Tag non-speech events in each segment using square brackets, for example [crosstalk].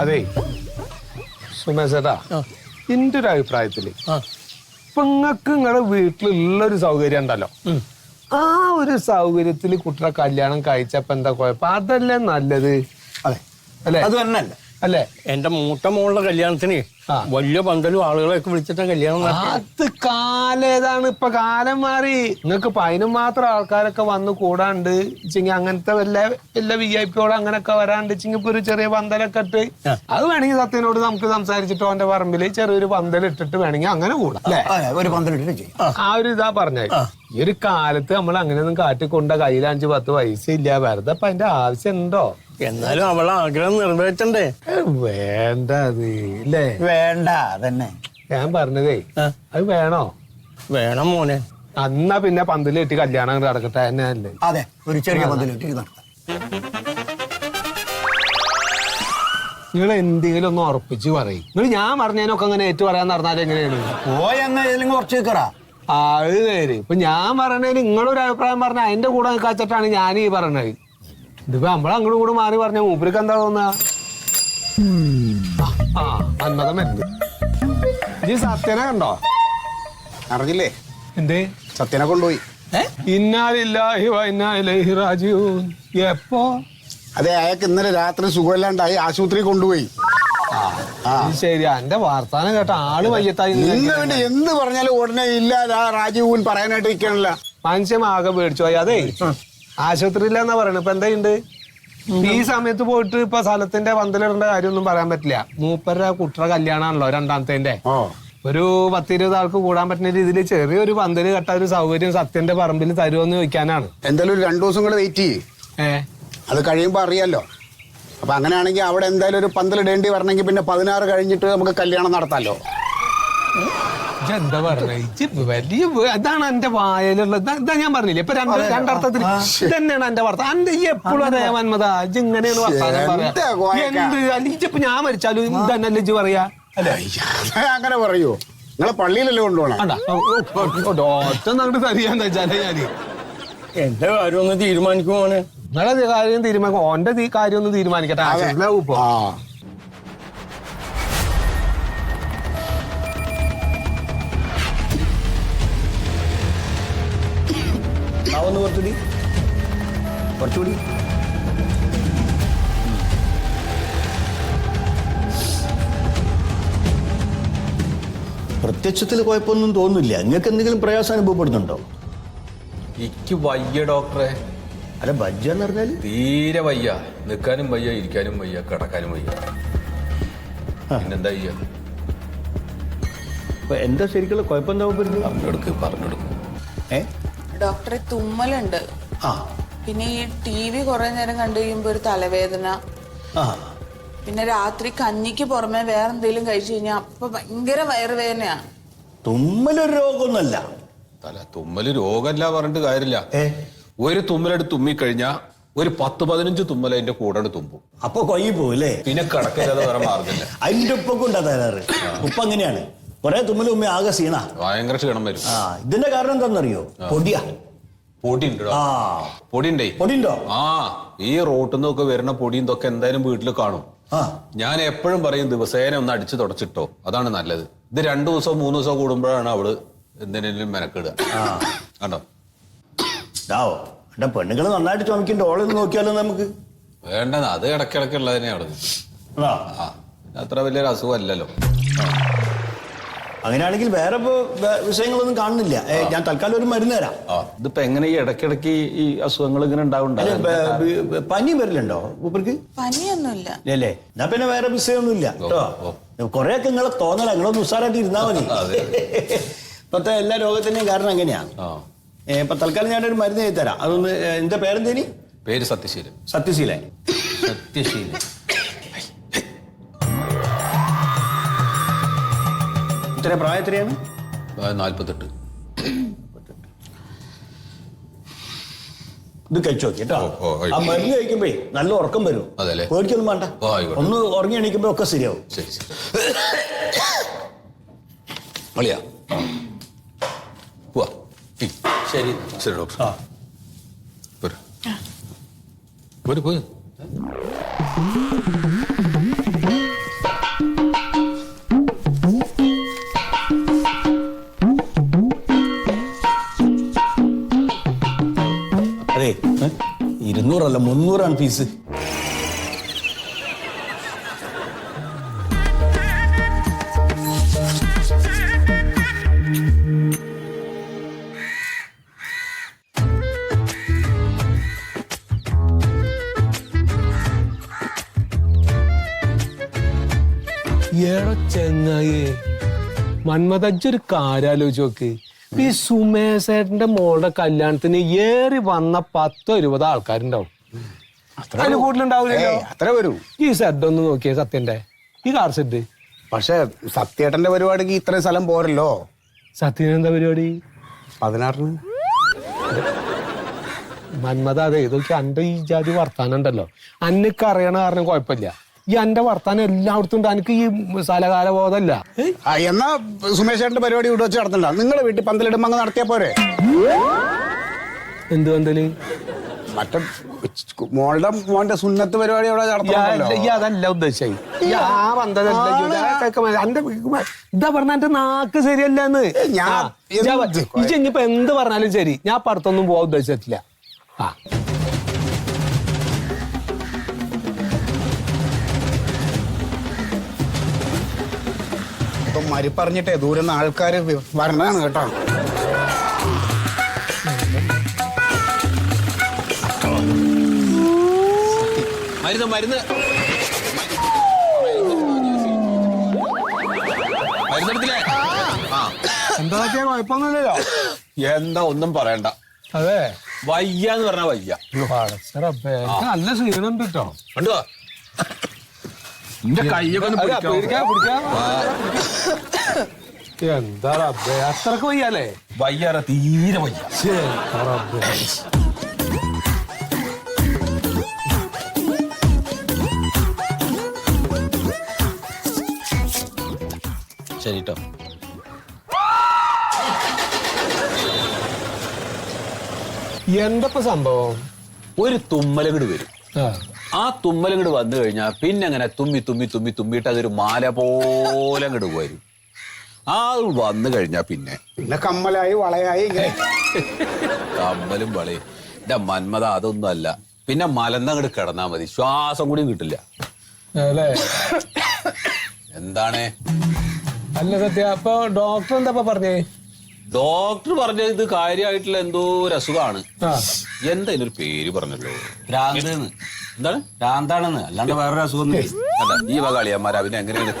അതെ. സുമേഷേട്ടാ എന്റെ ഒരു അഭിപ്രായത്തിൽ. ഇപ്പൊ നിങ്ങക്ക് നിങ്ങളുടെ വീട്ടിലുള്ള ഒരു സൗകര്യം ഉണ്ടല്ലോ. ആ ഒരു സൗകര്യത്തിൽ കുട്ടിയുടെ കല്യാണം കഴിച്ചപ്പോ എന്താ കുഴപ്പം? അതല്ലേ നല്ലത്? അതെ. അല്ലേ? അത് തന്നെ അല്ല? എന്റെ മൂത്ത മോളുടെ കല്യാണത്തിന് വലിയ പന്തലും ആളുകളൊക്കെ വിളിച്ചിട്ട് കല്യാണം അത് കാലേതാണ്. ഇപ്പൊ കാലം മാറി. നിങ്ങൾക്ക് ഇപ്പൊ അതിനും മാത്രം ആൾക്കാരൊക്കെ വന്ന് കൂടാണ്ട് ചിങ്ങ അങ്ങനത്തെ വല്ല വല്ല വി ഐ പിയോട് അങ്ങനൊക്കെ വരാണ്ട് ചിങ്ങ ഇപ്പൊ ഒരു ചെറിയ പന്തലൊക്കെ ഇട്ട് അത് വേണമെങ്കിൽ സത്യനോട് നമുക്ക് സംസാരിച്ചിട്ട് അവന്റെ പറമ്പിൽ ചെറിയൊരു പന്തൽ ഇട്ടിട്ട് വേണമെങ്കിൽ അങ്ങനെ കൂടാം. അല്ലേ? ഒരു പന്ത്രണ്ടിട്ട് ചെയ്യും. ആ ഒരു ഇതാ പറഞ്ഞത്. ഈ ഒരു കാലത്ത് നമ്മൾ അങ്ങനെയൊന്നും കാട്ടിക്കൊണ്ട കയ്യിൽ അഞ്ച് പത്ത് പൈസ ഇല്ല. വെറുതെ അപ്പൊ അതിന്റെ ആവശ്യം ഉണ്ടോ? എന്നാലും അവളെ ആഗ്രഹം നിറവേറ്റണ്ടേ? വേണ്ട അത് ഇല്ലേ? വേണ്ട തന്നെ ഞാൻ പറഞ്ഞതേ അത് വേണോ? വേണം മോനെ. അന്നാ പിന്നെ പന്തൽ കെട്ടി കല്യാണം നടക്കട്ടെ തന്നെ അല്ലേ അതെ ഒരു ചെറിയ പന്തലിട്ട് നിങ്ങൾ എന്തെങ്കിലും ഒന്ന് ഉറപ്പിച്ച് പറയും. നിങ്ങൾ ഞാൻ പറഞ്ഞതിനൊക്കെ അങ്ങനെ ഏറ്റു പറയാൻ നടന്നാൽ എങ്ങനെയാണ്? പോയെന്ന് ഏതെങ്കിലും കുറച്ച് നിൽക്കറാ ആ, അത് നേര് ഇപ്പൊ ഞാൻ പറഞ്ഞതിന് നിങ്ങളൊരു അഭിപ്രായം പറഞ്ഞ അതിന്റെ കൂടെ നിൽക്കാച്ചിട്ടാണ് ഞാൻ ഈ പറഞ്ഞത്. ഇതിപ്പോ നമ്മളങ്ങോട്ടും കൂടെ മാറി പറഞ്ഞ മൂപ്പർക്ക് എന്താ തോന്നുക ആ, വരുന്നത് സത്യനെ കണ്ടോ? അറിഞ്ഞില്ലേ? എന്തേ? സത്യനെ കൊണ്ടുപോയി. ഇന്നാലില്ലാഹി എപ്പോ? അതെ അയാൾക്ക് ഇന്നലെ രാത്രി സുഖമില്ലാണ്ടായി ആശുപത്രി കൊണ്ടുപോയി. ആ. ഇത് ശരി എന്റെ വാർത്താനം കേട്ട ആൾ വയ്യത്തായി ഇന്ന് വേണ്ടി എന്ത് പറഞ്ഞാലും ഉടനെ ഇല്ല രാജീവൻ പറയാനായിട്ട് ഇരിക്കണല്ല മനുഷ്യമാകെ പേടിച്ചു പോയി. അതെ ആശുപത്രിയിലെന്നാ പറയണത് ഇപ്പൊ എന്തുണ്ട് ഈ സമയത്ത് പോയിട്ട് ഇപ്പൊ സ്ഥലത്തിന്റെ പന്തലിടേണ്ട കാര്യമൊന്നും പറയാൻ പറ്റില്ല. മൂപ്പര കുട്ടറ കല്യാണാണല്ലോ രണ്ടാമത്തേന്റെ ഒരു പത്തിരുപത് ആൾക്ക് കൂടാൻ പറ്റുന്ന രീതിയിൽ ചെറിയൊരു പന്തൽ കെട്ട ഒരു സൗകര്യം സത്യന്റെ പറമ്പിൽ തരുമെന്ന് ചോദിക്കാനാണ്. എന്തായാലും ഒരു രണ്ടു ദിവസം കൂടെ വെയിറ്റ് ചെയ്യേ. അത് കഴിയുമ്പോൾ അറിയാലോ. അപ്പൊ അങ്ങനെയാണെങ്കിൽ അവിടെ എന്തായാലും ഒരു പന്തലിടേണ്ടി വരണമെങ്കിൽ പിന്നെ പതിനാറ് കഴിഞ്ഞിട്ട് നമുക്ക് കല്യാണം നടത്താമല്ലോ എന്താ പറഞ്ഞത് വലിയ അതാണ് എന്റെ വായലുള്ളത് ഇതാ- ഞാൻ പറഞ്ഞില്ലേ? ഇപ്പൊ രണ്ട് രണ്ടർത്ഥത്തിൽ ഇതന്നെയാണ് എന്റെ വാർത്ത. എന്റെ ഈ എപ്പോഴും അതേ മന്മത ഇജ്ജ് ഇങ്ങനെയാണ് വർത്താനം പറയാ. എന്ത് അല്ലെങ്കിൽ ഇജ്ജിപ്പൊ ഞാൻ മരിച്ചാലും ഇതന്നല്ലേ ഇജ്ജ് പറയാ? അങ്ങനെ പറയൂ. നിങ്ങളെ പള്ളിയിലല്ലേ കൊണ്ടുപോകണം ആണ്ടാ. ഓ, ഓ, ഓ, ഓ, ഒറ്റ അങ്ങോട്ട് തരികയെന്ന് വെച്ചാലേ ഞാൻ. എന്റെ കാര്യം? ഒന്ന് തീരുമാനിക്കും മോനെ? നിങ്ങളെ കാര്യം തീരുമാനിക്കും. ഓന്റെ കാര്യം ഒന്ന് തീരുമാനിക്കട്ടെ. ഒന്ന് കുറച്ചുകൂടി. കുറച്ചുകൂടി. പ്രത്യക്ഷത്തിൽ കുഴപ്പമൊന്നും തോന്നുന്നില്ല. നിങ്ങൾക്ക് എന്തെങ്കിലും പ്രയാസം അനുഭവപ്പെടുന്നുണ്ടോ? എനിക്ക് വയ്യ ഡോക്ടറെ. അല്ല ബജ്ജ എന്ന് പറഞ്ഞാൽ തീരെ വയ്യ. നിൽക്കാനും വയ്യ ഇരിക്കാനും വയ്യ കിടക്കാനും വയ്യ. പിന്നെന്താ ചെയ്യ? എന്താ ശരിക്കുള്ള കുഴപ്പം എന്താ പറഞ്ഞെടുക്ക് പറഞ്ഞെടുക്കും ഏ? ഡോക്ടറെ തുമ്മലുണ്ട്. ആ. പിന്നെ ഈ ടി വി കുറെ നേരം കണ്ടു കഴിയുമ്പോ ഒരു തലവേദന. ആ. പിന്നെ രാത്രി കഞ്ഞിക്ക് പുറമെ വേറെ എന്തെങ്കിലും കഴിച്ചു കഴിഞ്ഞാൽ അപ്പൊ ഭയങ്കര വയറുവേദനയാണ് തുമ്മലൊരു രോഗമൊന്നുമല്ല. തല തുമ്മൽ രോഗമല്ല പറഞ്ഞിട്ട് കാര്യമില്ല. ഏ? ഒരു തുമ്മലെടുത്ത് തുമ്മിക്കഴിഞ്ഞാ ഒരു പത്ത് പതിനഞ്ച് തുമ്മൽ അതിന്റെ കൂടെ തുമ്പും. അപ്പൊ കൊയ്യി പോവില്ലേ? പിന്നെ കിടക്കില്ലാതെ വേറെ മാർഗമില്ല. അതിന്റെ ഉപ്പൊക്കെ ഉണ്ടാ തരാറ് ഉപ്പ അങ്ങനെയാണ്. കുറെ തുമ്മലും ഉമ്മ ആകെ സീണ ഭയങ്കര ക്ഷീണം വരും. ആ ഇതിന്റെ കാരണം എന്താണെന്നറിയോ പൊടിയാ. പൊടി ഉണ്ട് ആ. പൊടിയുണ്ടോ? ആ ഈ റോട്ടിൽ നിന്നൊക്കെ വരുന്ന പൊടിയും ഇതൊക്കെ എന്തായാലും വീട്ടിൽ കാണും. ഞാൻ എപ്പോഴും പറയും ദിവസേന ഒന്ന് അടിച്ചു തുടച്ചിട്ടോ. അതാണ് നല്ലത്. ഇത് രണ്ടു ദിവസം മൂന്ന് ദിവസം കൂടുമ്പോഴാണ് അവൾ എന്തിനും മെനക്കിടുക. കണ്ടോ? ഇതാവോ എന്റെ പെണ്ണുങ്ങൾ നന്നായിട്ട് ചുമക്കിന്റെ ഓളിൽ നോക്കിയാലോ നമുക്ക്? വേണ്ടത് അത് ഇടയ്ക്കിടയ്ക്കുള്ളത് തന്നെയാണ് അത്ര വലിയൊരു അസുഖമല്ലല്ലോ അങ്ങനെയാണെങ്കിൽ വേറെ ഇപ്പോ വിഷയങ്ങളൊന്നും കാണുന്നില്ല. ഞാൻ തൽക്കാലം ഒരു മരുന്ന് തരാം. ഇതിപ്പോ എങ്ങനെ ഈ ഇടയ്ക്കിടയ്ക്ക് ഈ അസുഖങ്ങൾ ഇങ്ങനെ ബ- പനി വരില്ലുണ്ടോ മൂപ്പർക്ക്? പനിയൊന്നുമില്ല. അല്ലേ എന്നാ പിന്നെ വേറെ വിഷയമൊന്നുമില്ല കേട്ടോ? ഒക്കെ നിങ്ങളെ തോന്നല നിങ്ങളൊന്ന് ഉഷാറായിട്ട് ഇരുന്നാ മതി. [laughs] ഇപ്പത്തെ എല്ലാ രോഗത്തിന്റെയും കാരണം അങ്ങനെയാ. ആ. ഇപ്പൊ തൽക്കാലം ഞാനൊരു മരുന്ന് എഴുതി തരാം. അതൊന്ന് എന്റെ പേരെന്തേനി പേര് സത്യശീലൻ. സത്യശീലൻ. സത്യശീലൻ. ഇത്ര പ്രായം എത്രയാണ്? നാൽപ്പത്തെട്ട് ഇത് കഴിച്ചു നോക്കി കേട്ടോ. ആ മരുന്ന് കഴിക്കുമ്പോ നല്ല ഉറക്കം വരും. അതെല്ലേ? പേടിക്കൊന്നും വേണ്ട. ഒന്ന് ഉറങ്ങി എണീക്കുമ്പോ ഒക്കെ ശരിയാവും. ശരി ശരി. അളിയാ പോവാ. ഉം. ശരി. ശരി ഡോക്ടർ. ആ. പോര്. പോര് പോര്. അതെ. ഇരുന്നൂറല്ല മുന്നൂറാണ് ഫീസ്. ചെങ്ങായി. മന്മതജ്ജ് ഒരു കാര്യാലോചിച്ച് നോക്ക്. ഈ സുമേശേട്ടന്റെ മോളുടെ കല്യാണത്തിന് ഏറി വന്ന പത്തോ ഇരുപതോ ആൾക്കാരുണ്ടാവും. അതിന് കൂടുതലുണ്ടാവില്ലല്ലോ. അത്ര വരൂ. ഈ സെഡ് ഒന്ന് നോക്കിയേ സത്യന്റെ ഈ കാർ സെഡ് പക്ഷെ സത്യേട്ടന്റെ പരിപാടിക്ക് ഇത്രയും സ്ഥലം പോരല്ലോ. സത്യന് എന്താ പരിപാടി? പതിനാറിന്. മന്മത അതെ ഇതൊക്കെ അന്റെ ഈ ജാതി വർത്താനം ഉണ്ടല്ലോ. അന്നക്ക് അറിയണ കാരണം കുഴപ്പമില്ല. ഈ എന്റെ വർത്താനം എല്ലായിടത്തും ഉണ്ട്. എനിക്ക് ഈ സ്ഥലകാല ബോധമല്ല ആ എന്നാ സുമേഷ് ചേട്ടന്റെ പരിപാടി ഇവിടെ വെച്ച് നടത്തണ്ട. നിങ്ങളെ വീട്ടിൽ പന്തലിടുമ്പോ അങ്ങ് നടത്തിയാ പോരെ? എന്ത് പന്തൽ? മറ്റേ മോളുടെ മോന്റെ സുന്നത്ത് പരിപാടി അവിടെ നടത്തണമല്ലോ. ഈ അതല്ല ഉദ്ദേശിച്ചത്. ഈ ആ പന്തലല്ല മതി. അന്റെ ഇതാ പറഞ്ഞ എന്റെ നാക്ക് ശരിയല്ലെന്ന് ഞാൻ- ആ, എന്ത് ഇജ്ജ് ഇനിയിപ്പോ എന്ത് പറഞ്ഞാലും ശരി. ഞാൻ പടത്തൊന്നും പോകാൻ ഉദ്ദേശിച്ചിട്ടില്ല. ആ. ഇപ്പൊ മരി പറഞ്ഞിട്ടേ ദൂരെ നിന്ന് ആൾക്കാർ വരണതാണ് കേട്ടോ. മരുന്ന് മരുന്ന്. മരുന്നെടുത്തില്ലേ? എന്താ കുഴപ്പമൊന്നുമില്ലല്ലോ. എന്താ ഒന്നും പറയണ്ട. അതെ. വയ്യ. എന്ന് പറഞ്ഞാ വയ്യ നല്ല ക്ഷീണുണ്ട് കേട്ടോ. കണ്ടോ എന്റെ കൈയൊക്കെ ഒന്ന് പിടിക്കാം. എന്താ റബ്ബേ? അത്രയ്ക്ക് വയ്യാലേ വയ്യാറ തീരെ വയ്യ. ശരിട്ടോ റബ്ബേ. ശരി കേട്ടോ എന്തപ്പോ സംഭവം? ഒരു തുമ്മലങ്ങട് വരും. ആ. തുമ്മൽ തുമ്മലങ്ങട് വന്നു കഴിഞ്ഞാൽ പിന്നെ അങ്ങനെ തുമ്മി തുമ്മി തുമ്മി തുമ്മിയിട്ട് അതൊരു മാല പോലെ അങ്ങോട്ട് വരും ആ വന്നു കഴിഞ്ഞാ പിന്നെ. പിന്നെ കമ്മലായി വളയായി കമ്മലും വളയും. എന്റെ മന്മത അതൊന്നും അല്ല പിന്നെ മലന്നങ്ങോട്ട് കിടന്നാ മതി. ശ്വാസം കൂടിയും കിട്ടില്ല. എന്താണ്? അല്ല സത്യ അപ്പൊ ഡോക്ടർ എന്താ പറഞ്ഞേ? ഡോക്ടർ പറഞ്ഞ ഇത് കാര്യമായിട്ടുള്ള എന്തോ ഒരു അസുഖമാണ്. എന്താ ഇതിനൊരു പേര് പറഞ്ഞല്ലോ. ഭ്രാന്ത് എന്താണ്? ഭ്രാന്താണെന്ന്. അല്ലാണ്ട് വേറൊരു അസുഖം അല്ല ഈ വകാളിയന്മാർ അവനെ എങ്ങനെയാണ്?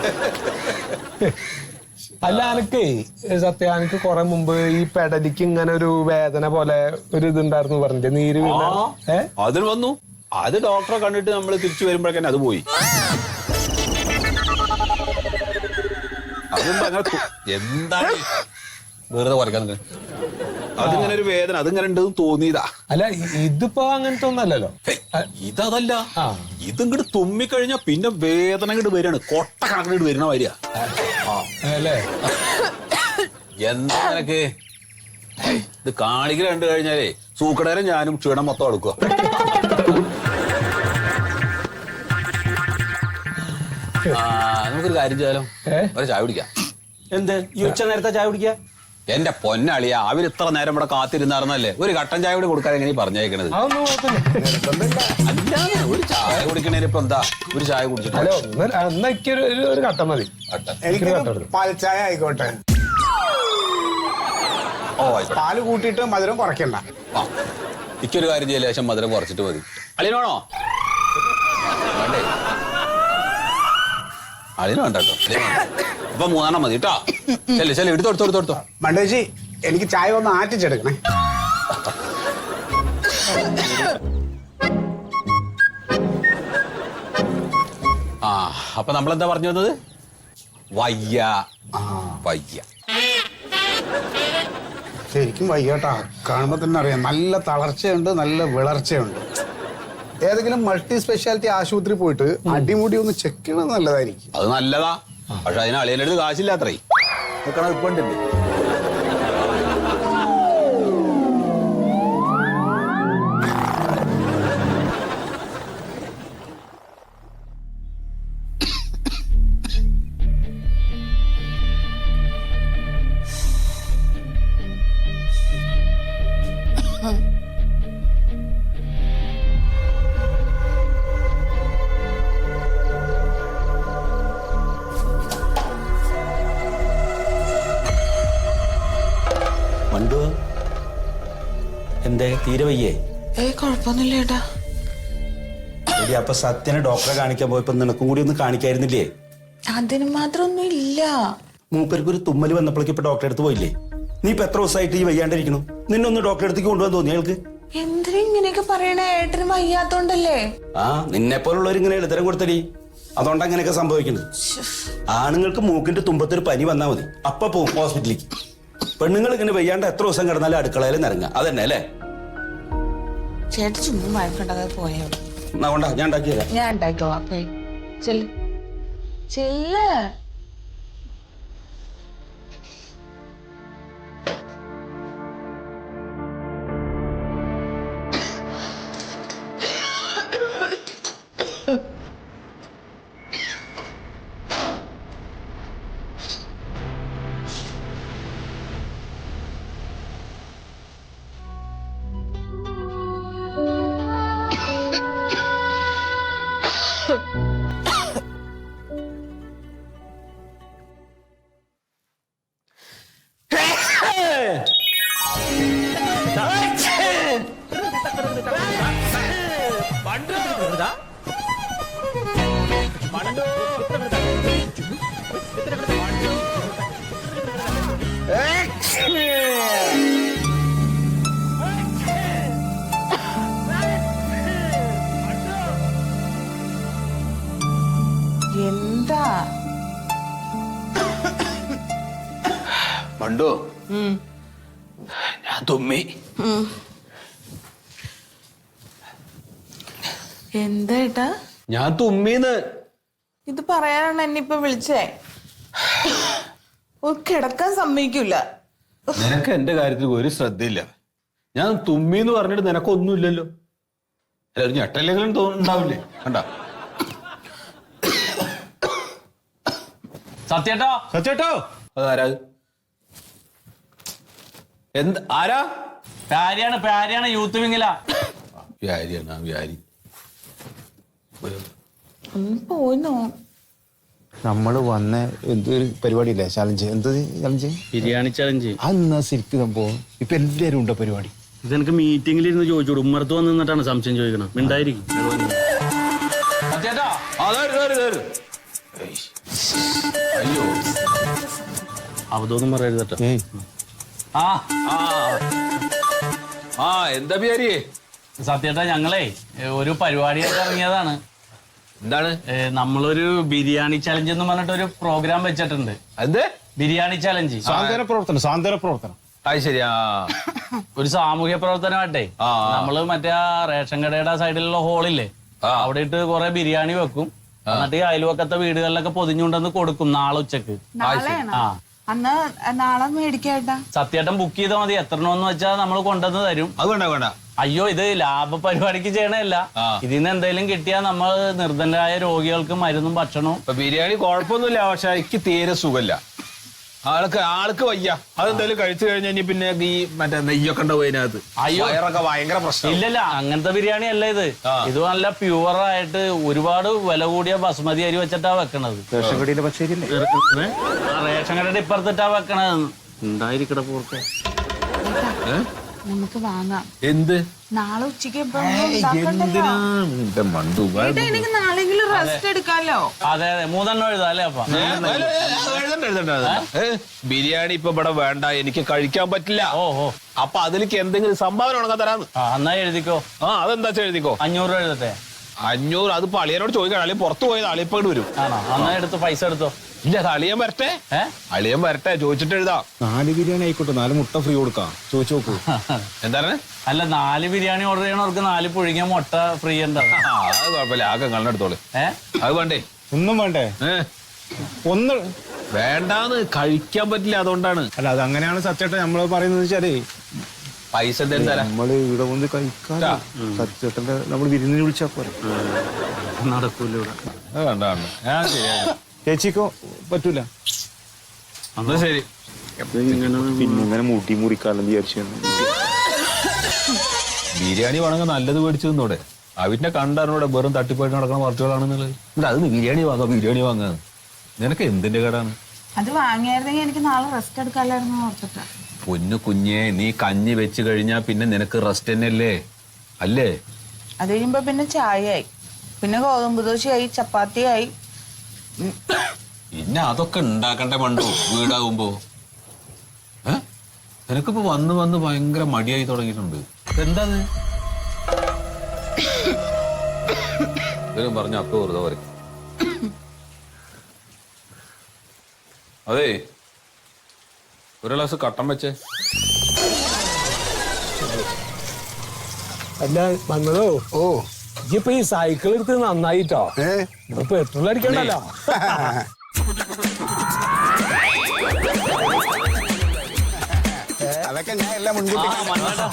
അല്ല അനക്കേ സത്യ എനിക്ക് കൊറേ മുമ്പ് ഈ പെടലിക്ക് ഇങ്ങനെ ഒരു വേദന പോലെ ഒരു ഇതുണ്ടായിരുന്നു പറഞ്ഞിട്ട് നീര് വീണ ഏ? അതിന് വന്നു. അത് ഡോക്ടറെ കണ്ടിട്ട് നമ്മൾ തിരിച്ചു വരുമ്പോഴേക്കന്നെ അത് പോയി. അതും അങ്ങനെ എന്താണ്? വെറുതെ കുറയ്ക്കാൻ? അതിങ്ങനെ ഒരു വേദന അതിങ്ങനെ ഉണ്ടെന്ന് തോന്നിയതാ. അല്ല ഇതിപ്പോ അങ്ങനത്തെ ഒന്നല്ലല്ലോ ഇതല്ല ഇതിങ്ങോട്ട് തുമ്മിക്കഴിഞ്ഞാ പിന്നെ വേദന ഇങ്ങോട്ട് വരികയാണ്. കൊട്ട കണക്കിട്ട് വരണ വരിക അല്ലേ? എന്താ ഇത് കാണിക്കൽ കണ്ടു കഴിഞ്ഞാലേ സൂക്കടേരം ഞാനും ക്ഷീണം മൊത്തം എടുക്കുക ആ നമുക്കൊരു കാര്യം ചെയ്യാലോ? ഒരു ചായ കുടിക്കാം. എന്ത്? ഈ ഉച്ച നേരത്തെ ചായ കുടിക്കുക? എന്റെ പൊന്നളിയ അവർ ഇത്ര നേരം ഇവിടെ കാത്തിരുന്നാർന്നല്ലേ ഒരു കട്ടൻ ചായ കൂടി കൊടുക്കാൻ എങ്ങനെ പറഞ്ഞേക്കണത്. അല്ലാതെ ഒരു ചായ കുടിക്കണേന് ഇപ്പൊ എന്താ? ഒരു ചായ കുടിച്ചിട്ട് ഹലോ എന്നൊക്കെ ഒരു മതി. കട്ടൻ. എനിക്ക് പാൽച്ചായ ആയിക്കോട്ടെ. ഓ. പാൽ കൂട്ടിയിട്ട് മധുരം കുറയ്ക്കണ്ട. ഇക്കൊരു കാര്യം ചെയ്യാൻ ലേശം മധുരം കുറച്ചിട്ട് മതി. അളിയനാണോ വേണ്ടേ? അളിയന് വേണ്ട കേട്ടോ. അപ്പൊ മൂന്നെണ്ണം മതി കേട്ടോ. ചെല്ലു ചെല്ലു എടുത്തോ എടുത്തോ എടുത്തോ എടുത്തോ. മണ്ടേച്ചി എനിക്ക് ചായ ഒന്ന് ആറ്റിച്ചെടുക്കണേ. ആ അപ്പൊ നമ്മളെന്താ പറഞ്ഞു വന്നത്? വയ്യ. വയ്യ. ശരിക്കും വയ്യട്ടാ കാണുമ്പോ തന്നെ അറിയാം. നല്ല തളർച്ചയുണ്ട് നല്ല വിളർച്ചയുണ്ട്. ഏതെങ്കിലും മൾട്ടി സ്പെഷ്യാലിറ്റി ആശുപത്രി പോയിട്ട് അടിമുടി ഒന്ന് ചെക്ക് ചെയ്യണത് നല്ലതായിരിക്കും. അത് നല്ലതാ. പക്ഷെ അതിന് അളിയന്റെ അടുത്ത് കാശില്ലാത്രേ. നിൽക്കണ ഇപ്പൊ ഉണ്ടല്ലേ തീരെ വയ്യേ? ഏ കുഴപ്പമൊന്നുമില്ല ഏട്ടാ. എടി അപ്പൊ സത്യനെ ഡോക്ടറെ കാണിക്കാൻ പോയപ്പോ നിനക്കും കൂടി ഒന്ന് കാണിക്കായിരുന്നില്ലേ? അതിന് മാത്രമൊന്നും ഇല്ല മൂപ്പർക്ക് ഒരു തുമ്മൽ വന്നപ്പോഴേക്ക് ഇപ്പൊ ഡോക്ടറെ അടുത്ത് പോയില്ലേ? നീ ഇപ്പൊ എത്ര ദിവസമായിട്ട് ഈ വയ്യാണ്ടിരിക്കണു നിന്നൊന്ന് ഡോക്ടറെ അടുത്തേക്ക് കൊണ്ടുപോകാൻ തോന്നി അയാൾക്ക് എന്തിനാ ഇങ്ങനെയൊക്കെ പറയണേ? ഏട്ടന് വയ്യാത്തോണ്ടല്ലേ? ആ നിന്നെ പോലുള്ളവർ ഇങ്ങനെ എഴുതരം കൊടുത്തടി. അതുകൊണ്ട് അങ്ങനെയൊക്കെ സംഭവിക്കുന്നത്. ആണുങ്ങൾക്ക് മൂക്കിന്റെ തുമ്പത്തൊരു പനി വന്നാൽ മതി. അപ്പൊ പോവും ഹോസ്പിറ്റലിലേക്ക്. പെണ്ണുങ്ങൾ ഇങ്ങനെ വയ്യാണ്ട് എത്ര ദിവസം കിടന്നാലും അടുക്കളയിൽ നിറങ്ങുക അതന്നെ അല്ലേ? ചേട്ടൻ ചുമ്മാ വഴക്കുണ്ടാകാതെ പോയോ ഞാൻ ഞാൻ അപ്പേ ചെല്ല്. ചെല്ല്. എന്താ? മണ്ടു. ഞാൻ തുമ്മി. എന്താ ഏട്ടാ? ഞാൻ തുമ്മീന്ന്. ഇത് പറയാനാണ് എന്നെ ഇപ്പൊ വിളിച്ചേ. ഒരു കിടക്കാൻ സമ്മതിക്കൂല. നിനക്ക് എന്റെ കാര്യത്തിൽ ഒരു ശ്രദ്ധയില്ല. ഞാൻ തുമ്മീന്ന് പറഞ്ഞിട്ട് നിനക്കൊന്നുമില്ലല്ലോ. അല്ല ഒരു ഞെട്ടല്ലെങ്കിലും തോന്നുന്നുണ്ടാവില്ലേ കണ്ട? സത്യേട്ടോ? സത്യേട്ടോ? അതാരാ അത്? എന്ത് ആരാ? പാരിയാണ് പാരിയാണ് യൂത്ത് വിങ്ങില. വ്യാരിയാണ് ആ വ്യാരി പോയിന്നോ? നമ്മൾ വന്ന എന്തൊരു പരിപാടിയില്ലേ? ചലഞ്ച് എന്ത് ചലഞ്ച് ബിരിയാണി ചലഞ്ച് അന്ന് ശരിക്ക് സംഭവം. ഇപ്പൊ എല്ലാരും ഉണ്ടോ പരിപാടി? ഇത് എനിക്ക് മീറ്റിംഗിൽ ഇരുന്ന് ചോദിച്ചോളൂ ഉമ്മർത്ത് വന്ന് നിന്നിട്ടാണ് സംശയം ചോദിക്കണം മിണ്ടായിരിക്കും. സത്യേട്ടാ അയ്യോ. അവതൊന്നും പറയരുത് കേട്ടോ. ഏയ്. ആ ആ. ആ എന്താ വ്യാരിയേ സത്യേട്ടാ ഞങ്ങളേ ഒരു പരിപാടിയായിട്ട് ഇറങ്ങിയതാണ്. എന്താണ്? നമ്മളൊരു ബിരിയാണി ചലഞ്ച് എന്ന് പറഞ്ഞിട്ട് ഒരു പ്രോഗ്രാം വെച്ചിട്ടുണ്ട്. എന്ത്? ബിരിയാണി ചലഞ്ച് സാന്ത്വന പ്രവർത്തനം സാന്ത്വന പ്രവർത്തനം. അത് ശരിയാ ഒരു സാമൂഹ്യ പ്രവർത്തനമായിട്ടേ ആ. നമ്മൾ മറ്റേ റേഷൻ കടയുടെ സൈഡിലുള്ള ഹോളില്ലേ. അവിടെ ഇട്ട് കുറെ ബിരിയാണി വെക്കും. എന്നിട്ട് ഈ അയൽവക്കത്തെ വീടുകളിലൊക്കെ പൊതിഞ്ഞുകൊണ്ടെന്ന് കൊടുക്കും നാളെ ഉച്ചയ്ക്ക്. ആ. അന്ന് നാളെ മേടിക്കേട്ടാ സത്യേട്ടൻ ബുക്ക് ചെയ്താൽ മതി. എത്രണമെന്ന് വെച്ചാൽ നമ്മൾ കൊണ്ടുവന്ന് തരും. അത് വേണ്ട വേണ്ട. അയ്യോ ഇത് ലാഭ പരിപാടിക്ക് ചെയ്യണല്ല. ഇതിൽ നിന്ന് എന്തെങ്കിലും കിട്ടിയാൽ നമ്മൾ നിർദ്ധനരായ രോഗികൾക്ക് മരുന്നും ഭക്ഷണവും. ഇപ്പൊ ബിരിയാണി കുഴപ്പമൊന്നുമില്ല പക്ഷെ എനിക്ക് തീരെ സുഖമില്ല. ആൾക്ക് ആൾക്ക് വയ്യ. അതെന്തായാലും കഴിച്ചു കഴിഞ്ഞാൽ ഇനി പിന്നെ ഈ മറ്റേ നെയ്യൊക്കെ ഉണ്ടാവും അതിനകത്ത്? അയ്യോ. വയറൊക്കെ ഭയങ്കര പ്രശ്നം ഇല്ലല്ല അങ്ങനത്തെ ബിരിയാണി അല്ല ഇത്. ഇത് നല്ല പ്യുവർ ആയിട്ട് ഒരുപാട് വില കൂടിയ ബസുമതി അരി വെച്ചിട്ടാ വെക്കണത്. റേഷൻ കടയിലെ? ആ റേഷൻ കടയുടെ ഇപ്പുറത്തിട്ടാ വെക്കണത്. ഉണ്ടായിരിക്കട പൂർത്തെ നമുക്ക് വാങ്ങാം. എന്ത്? നാളെ ഉച്ചയ്ക്ക് നാളെങ്കിലും റെസ്റ്റ് എടുക്കാലോ. അതെ അതെ മൂന്നെണ്ണം എഴുതാല്ലേ അപ്പൊ? എഴുതണ്ട എഴുതണ്ട എഴുതണ്ട. ബിരിയാണി ഇപ്പൊ ഇവിടെ വേണ്ട എനിക്ക് കഴിക്കാൻ പറ്റില്ല. ഓഹോ അപ്പൊ അതിലേക്ക് എന്തെങ്കിലും സംഭാവന ഉണക്കാൻ തരാന്ന്. എന്നാ എഴുതിക്കോ. ആ അതെന്താ എഴുതിക്കോ? അഞ്ഞൂറ് രൂപ എഴുതട്ടെ. അഞ്ഞൂറ് അത് പളിയനോട് ചോദിക്കണം. അല്ലെങ്കിൽ പുറത്തു പോയത് അളിയപ്പേട് വരും. ആണോ? എന്നാ എടുത്ത് പൈസ എടുത്തോ. ഇല്ല അത് അളിയൻ വരട്ടെ. അളിയൻ വരട്ടെ ചോദിച്ചിട്ട് എഴുതാം. നാല് ബിരിയാണി ആയിക്കോട്ടെ നാല് മുട്ട ഫ്രീ കൊടുക്കാം. ചോദിച്ചു നോക്കൂ. [laughs] എന്താണ് അല്ല നാല് ബിരിയാണി ഓർഡർ ചെയ്യണവർക്ക് നാല് പുഴുങ്ങിയ മുട്ട ഫ്രീ ഉണ്ടാവും അത് കുഴപ്പമില്ല. ആകെ കണ്ണെടുത്തോളൂ അത് വേണ്ടേ? ഒന്നും വേണ്ടേ? ഒന്ന് വേണ്ടാന്ന് കഴിക്കാൻ പറ്റില്ല അതുകൊണ്ടാണ്. അല്ല അത് അങ്ങനെയാണ് സത്യേട്ടൻ നമ്മൾ പറയുന്നത് വെച്ചാലേ പൈസ നമ്മൾ ഇവിടെ വന്ന് കഴിക്കാൻ സത്യേട്ടന്റെ നമ്മൾ വിരുന്നിന് വിളിച്ചാ പോരെ. നടക്കൂല ഇവിടെ. വേണ്ട ഞാൻ ശരിയാണ് ചേച്ചിക്കോ? പറ്റൂല. എന്നാ ശരി. പിന്നെ ഇങ്ങനെ മുടി മുറിക്കാലം വിചാരിച്ചു. ബിരിയാണി വേണമെങ്കിൽ നല്ലത് മേടിച്ചു തന്നൂടെ. അവിടെ കണ്ടറിനൂടെ വെറും തട്ടിപ്പായിട്ട് നടക്കുന്ന വർച്ചുകളാണെന്നുള്ളത് എന്നിട്ട് അതിന് ബിരിയാണി വാങ്ങാം ബിരിയാണി വാങ്ങാന്ന് നിനക്ക് എന്തിന്റെ കേടാണ്? അത് വാങ്ങിയായിരുന്നെങ്കിൽ എനിക്ക് നാളെ റെസ്റ്റ് എടുക്കാല്ലായിരുന്നു ഓർത്തിട്ട്. പൊന്നു കുഞ്ഞെ നീ കഞ്ഞി വെച്ച് കഴിഞ്ഞാ പിന്നെ നിനക്ക് റെസ്റ്റ് തന്നെയല്ലേ? അല്ലേ? അത് കഴിയുമ്പോ പിന്നെ ചായയായി. പിന്നെ ഗോതമ്പ് ദോശയായി ചപ്പാത്തിയായി. പിന്നെ അതൊക്കെ ഉണ്ടാക്കണ്ടേ പണ്ടു വീടാകുമ്പോ നിനക്കിപ്പോ വന്ന് വന്ന് ഭയങ്കര മടിയായി തുടങ്ങിയിട്ടുണ്ട്. എന്താത് ഇവരും പറഞ്ഞ അപ്പൊ വെറുതെ പറയും. അതെ. ഒരു ഗ്ലാസ് കട്ടൻ വെച്ചേ. അല്ല വന്നതോ ഓ. ഇപ്പൊ ഈ സൈക്കിൾ എടുത്ത് നന്നായിട്ടോ? പെട്രോൾ അടിക്കണ്ടല്ലോ. [laughs] അതൊക്കെ ഞാൻ എല്ലാം മുൻകൂട്ടി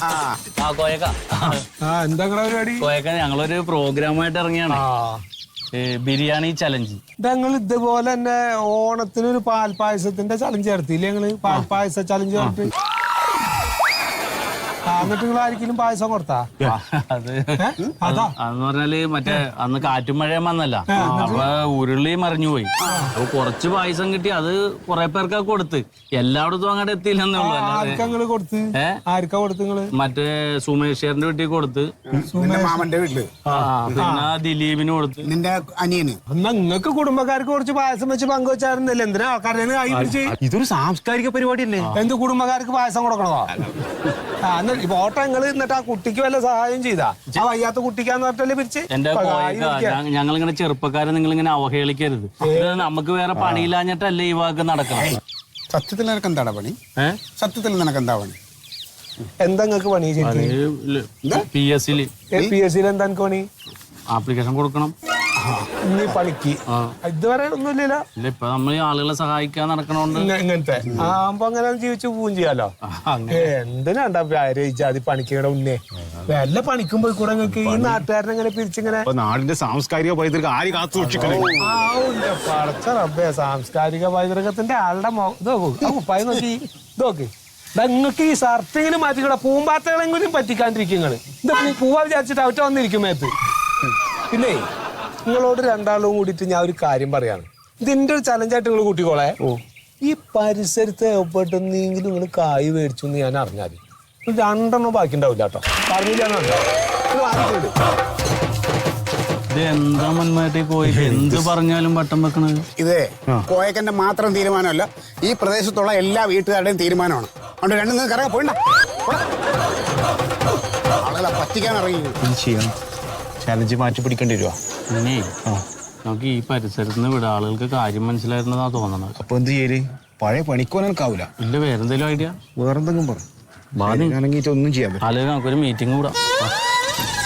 ആ ആ. കോയക്ക. ആ എന്താ നിങ്ങളെ പരിപാടി? കോയക്ക ഞങ്ങളൊരു പ്രോഗ്രാമായിട്ട് ഇറങ്ങിയാണ്. ബിരിയാണി ചലഞ്ച് ഞങ്ങൾ ഇതുപോലെ തന്നെ ഓണത്തിന് ഒരു പാൽപായസത്തിന്റെ ചലഞ്ച് നടത്തിയില്ലേ ഞങ്ങൾ? പാൽപായസ ചലഞ്ച് നടത്തി. എന്നിട്ട് നിങ്ങൾ ആർക്കെങ്കിലും പായസം കൊടുത്താ? അത്? അതാ. അതെന്ന് പറഞ്ഞാൽ മറ്റേ അന്ന് കാറ്റും മഴയും വന്നല്ല. അപ്പൊ ഉരുളി മറിഞ്ഞു പോയി. അപ്പൊ കുറച്ച് പായസം കിട്ടി അത് കുറെ പേർക്കാ കൊടുത്ത്. എല്ലായിടത്തും അങ്ങോട്ട് എത്തിയില്ലെന്നേ ഉള്ളൂ. അല്ലാതെ ആർക്കാ നിങ്ങൾ കൊടുത്ത്? ഏ? ആർക്കാ കൊടുത്ത് നിങ്ങൾ മറ്റേ സുമേഷേറിന്റെ വീട്ടിൽ കൊടുത്ത്. നിന്റെ മാമന്റെ വീട്ടിൽ? ആ, പിന്നെ ദിലീപിന് കൊടുത്ത്. നിന്റെ അനിയന്? എന്നാ നിങ്ങക്ക് കുടുംബക്കാർക്ക് കുറച്ച് പായസം വെച്ച് പങ്കുവെച്ചായിരുന്നല്ലേ? എന്തിനാ ആൾക്കാരുടെ കൈ പിടിച്ച്? ഇതൊരു സാംസ്കാരിക പരിപാടിയല്ലേ? എന്ത് കുടുംബക്കാർക്ക് പായസം കൊടുക്കണോ ആ ഇപ്പൊ ഫോട്ടോ നിങ്ങൾ എന്നിട്ട് ആ കുട്ടിക്ക് വല്ല സഹായം ചെയ്താ? ആ വയ്യാത്ത കുട്ടിക്കാന്ന് പറഞ്ഞല്ലേ പിരിച്ച് എന്റെ. ഞങ്ങൾ ഇങ്ങനെ ചെറുപ്പക്കാരെ നിങ്ങൾ ഇങ്ങനെ അവഹേളിക്കരുത് നമുക്ക് വേറെ പണിയില്ലാഞ്ഞിട്ടല്ലേ ഈ വാക്ക് നടക്കണം സത്യത്തിൽ നിനക്ക് എന്താണ് പണി? സത്യത്തിൽ നിനക്ക് എന്താ പണി? എന്താ പണി പി എസ് സിയിൽ പി എസ് സിയിൽ എന്താ പണി? ആപ്ലിക്കേഷൻ കൊടുക്കണം. പണിക്ക് ഇതുവരെ ഒന്നുമില്ലല്ലോ ഇല്ല ഇപ്പൊ നമ്മൾ ഈ ആളുകളെ സഹായിക്കാൻ നടക്കണോണ്ട്. ഇങ്ങ- ഇങ്ങനത്തെ. ആകുമ്പോ അങ്ങനെ ജീവിച്ചു പോവും ചെയ്യാലോ? എന്തിനാണ്ടാ ജാതി പണിക്കയുടെ ഉന്നേ വല്ല പണിക്കും പോയി കൂടെ നിങ്ങൾക്ക് ഈ നാട്ടുകാരനെ ഇങ്ങനെ പിരിച്ചിങ്ങനെ നാടിന്റെ സാംസ്കാരിക പൈതൃകം ആര് കാത്തു സൂക്ഷിക്കണേ? പടച്ച റബ്ബേ സാംസ്കാരിക പൈതൃകത്തിന്റെ ആളുടെ നോക്കൂ നോക്കി. ഇത് നോക്ക്. നിങ്ങൾക്ക് ഈ ഷർട്ടിങ്ങിന് മാറ്റിക്കൂടെ പൂമ്പാത്തകളെങ്കിലും പറ്റിക്കാണ്ടിരിക്കും നിങ്ങൾ ഇത് പൂവാ വിചാരിച്ചിട്ട് അവറ്റ വന്നിരിക്കും മേത്ത്. പിന്നെ നിങ്ങളോട് രണ്ടാളും കൂടിയിട്ട് ഞാൻ ഒരു കാര്യം പറയാണ്. ഇതിന്റെ ഒരു ചലഞ്ചായിട്ട് നിങ്ങൾ കൂട്ടിക്കോളെ. ഈ പരിസരത്ത് എവിടെന്നെങ്കിലും നിങ്ങൾ കായ് മേടിച്ചു എന്ന് ഞാൻ അറിഞ്ഞാൽ. രണ്ടെണ്ണം ബാക്കി ഉണ്ടാവില്ല കേട്ടോ എന്താ മന്മായിട്ട് എന്ത് പറഞ്ഞാലും വട്ടം വെക്കണത്? ഇതേ കോയക്കന്റെ മാത്രം തീരുമാനമല്ല ഈ പ്രദേശത്തുള്ള എല്ലാ വീട്ടുകാരുടെയും തീരുമാനമാണ്. അതുകൊണ്ട് രണ്ടും നിങ്ങൾക്ക് ഇറങ്ങാൻ പോയിണ്ട. ആളുകളെ പറ്റിക്കാൻ ഇറങ്ങി. ചെയ്യാം. ചലഞ്ച് മാറ്റി പിടിക്കേണ്ടി വരുവാ. പിന്നെ നമുക്ക് ഈ പരിസരത്ത് നിന്ന് വിടാം. ആളുകൾക്ക് കാര്യം മനസ്സിലായിരുന്നതാ തോന്നണത് അപ്പൊ എന്ത് ചെയ്യൽ? പഴയ പണിക്കോനക്കാവൂല ഇല്ല വേറെന്തെങ്കിലും ഐഡിയ വേറെന്തെങ്കിലും പറ. ബാധി അനങ്ങിയിട്ട് ഒന്നും ചെയ്യാൻ പറ്റും ആളുകൾ നമുക്കൊരു മീറ്റിംഗ് കൂടാം.